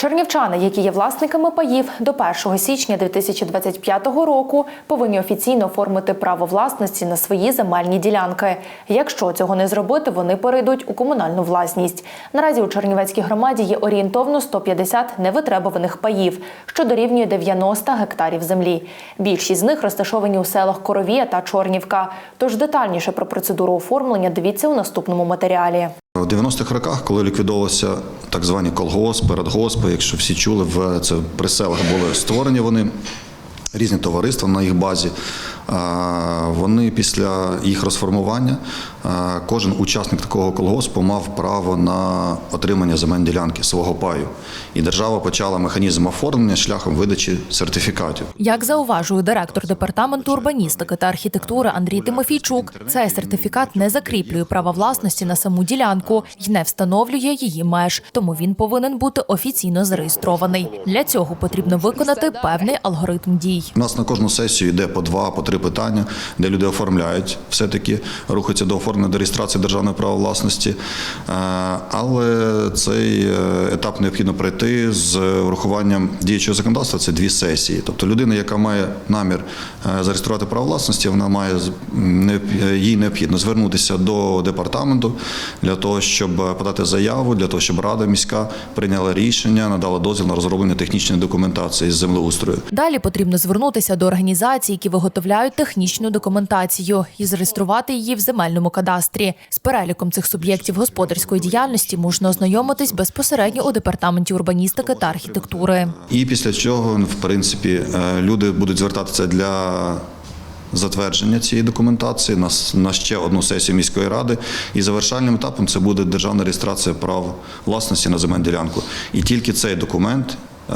Чернівчани, які є власниками паїв, до 1 січня 2025 року повинні офіційно оформити право власності на свої земельні ділянки. Якщо цього не зробити, вони перейдуть у комунальну власність. Наразі у Чернівецькій громаді є орієнтовно 150 невитребуваних паїв, що дорівнює 90 гектарів землі. Більшість з них розташовані у селах Коровія та Чорнівка. Тож детальніше про процедуру оформлення дивіться у наступному матеріалі. У 90-х роках, коли ліквідовувалися так звані колгоспи, радгоспи, якщо всі чули, в це при селах були створені вони. Різні товариства на їх базі. Вони після їх розформування, кожен учасник такого колгоспу мав право на отримання земельної ділянки свого паю. І держава почала механізм оформлення шляхом видачі сертифікатів. Як зауважує директор департаменту урбаністики та архітектури Андрій Тимофійчук, цей сертифікат не закріплює права власності на саму ділянку і не встановлює її меж, тому він повинен бути офіційно зареєстрований. Для цього потрібно виконати певний алгоритм дій. У нас на кожну сесію йде по два, по три питання, де люди оформляють, все-таки рухаються до оформлення до реєстрації державного права власності. Е, Але цей е, етап необхідно пройти з врахуванням діючого законодавства. Це дві сесії. Тобто людина, яка має намір е, зареєструвати право власності, вона має їй необхідно звернутися до департаменту для того, щоб подати заяву, для того, щоб рада міська прийняла рішення, надала дозвіл на розроблення технічної документації з землеустрою. Далі потрібно звернутися до організацій, які виготовляють технічну документацію, і зареєструвати її в земельному кадастрі. З переліком цих суб'єктів господарської діяльності можна ознайомитись безпосередньо у департаменті урбаністики та архітектури. І після цього, в принципі, е, люди будуть звертатися для затвердження цієї документації на, на ще одну сесію міської ради. І завершальним етапом це буде державна реєстрація прав власності на земельну ділянку. І тільки цей документ. е,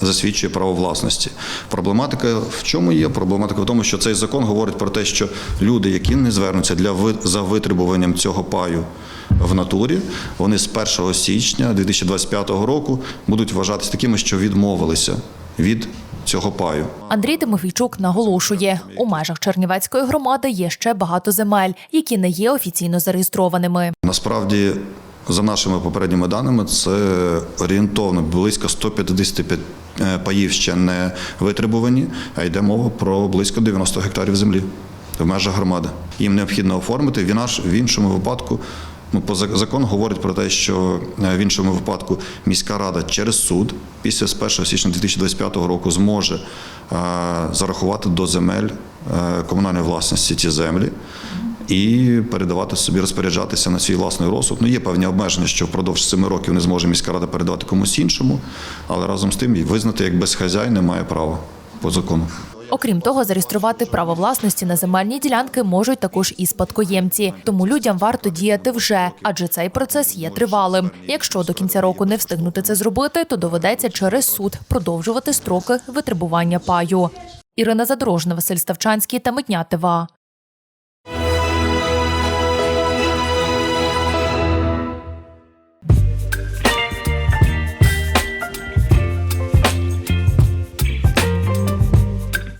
Засвідчує право власності. Проблематика в чому є? Проблематика в тому, що цей закон говорить про те, що люди, які не звернуться для за витребуванням цього паю в натурі, вони з 1 січня 2025 року будуть вважатися такими, що відмовилися від цього паю. Андрій Тимофійчук наголошує, у межах Чернівецької громади є ще багато земель, які не є офіційно зареєстрованими. Насправді, за нашими попередніми даними, це орієнтовно близько 155 е, паїв ще не витребувані, а йде мова про близько 90 гектарів землі в межах громади. Їм необхідно оформити. В іншому випадку, ну, по закон говорить про те, що е, в іншому випадку міська рада через суд після з 1 січня 2025 року зможе е, зарахувати до земель комунальної власності ці землі і передавати собі, розпоряджатися на свій власний розсуд. Ну, є певні обмеження, що впродовж семи років не зможе міська рада передавати комусь іншому, але разом з тим визнати як безхазяй не має права по закону. Окрім того, зареєструвати право власності на земельні ділянки можуть також і спадкоємці. Тому людям варто діяти вже, адже цей процес є тривалим. Якщо до кінця року не встигнути це зробити, то доведеться через суд продовжувати строки витребування паю. Ірина Задорожна, Василь Ставчанський та Митня ТВА.